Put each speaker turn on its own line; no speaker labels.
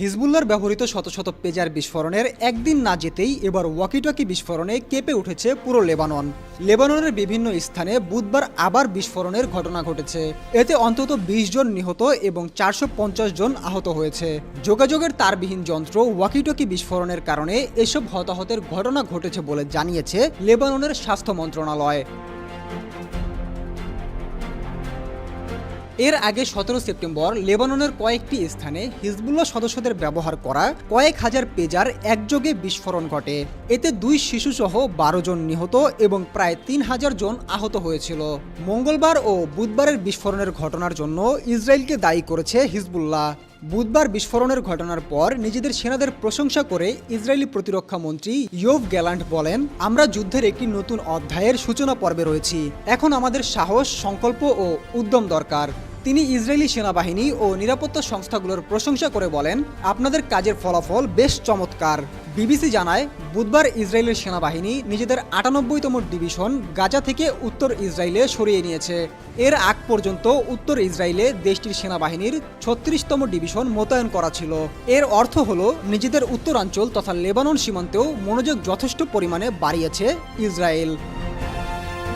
হিজবুল্লার ব্যবহৃত শত শত পেজার বিস্ফোরণের একদিন না যেতেই এবার ওয়াকিটকি বিস্ফোরণে কেঁপে উঠেছে পুরো লেবানন। লেবাননের বিভিন্ন স্থানে বুধবার আবার বিস্ফোরণের ঘটনা ঘটেছে। এতে অন্তত বিশ জন নিহত এবং চারশো পঞ্চাশ জন আহত হয়েছে। যোগাযোগের তারবিহীন যন্ত্র ওয়াকিটকি বিস্ফোরণের কারণে এসব হতাহতের ঘটনা ঘটেছে বলে জানিয়েছে লেবাননের স্বাস্থ্য মন্ত্রণালয়। এর আগে সতেরো সেপ্টেম্বর লেবাননের কয়েকটি স্থানে হিজবুল্লাহ সদস্যদের ব্যবহার করা কয়েক হাজার পেজার একযোগে বিস্ফোরণ ঘটে। এতে দুই শিশুসহ বারো জন নিহত এবং প্রায় তিন হাজার জন আহত হয়েছিল। মঙ্গলবার ও বুধবারের বিস্ফোরণের ঘটনার জন্য ইসরায়েলকে দায়ী করেছে হিজবুল্লাহ। বুধবার বিস্ফোরণের ঘটনার পর নিজেদের সেনাদের প্রশংসা করে ইসরায়েলি প্রতিরক্ষা মন্ত্রী ইয়োভ গ্যালান্ট বলেন, আমরা যুদ্ধের একটি নতুন অধ্যায়ের সূচনা পর্বে রয়েছি। এখন আমাদের সাহস, সংকল্প ও উদ্যম দরকার। তিনি ইসরায়েলি সেনাবাহিনী ও নিরাপত্তা সংস্থাগুলোর প্রশংসা করে বলেন, আপনাদের কাজের ফলাফল বেশ চমৎকার। বিবিসি জানায়, বুধবার ইসরায়েলের সেনাবাহিনী নিজেদের আটানব্বইতম ডিভিশন গাজা থেকে উত্তর ইসরায়েলে সরিয়ে নিয়েছে। এর আগ পর্যন্ত উত্তর ইসরায়েলে দেশটির সেনাবাহিনীর ছত্রিশতম ডিভিশন মোতায়েন করা ছিল। এর অর্থ হল, নিজেদের উত্তরাঞ্চল তথা লেবানন সীমান্তেও মনোযোগ যথেষ্ট পরিমাণে বাড়িয়েছে ইসরায়েল।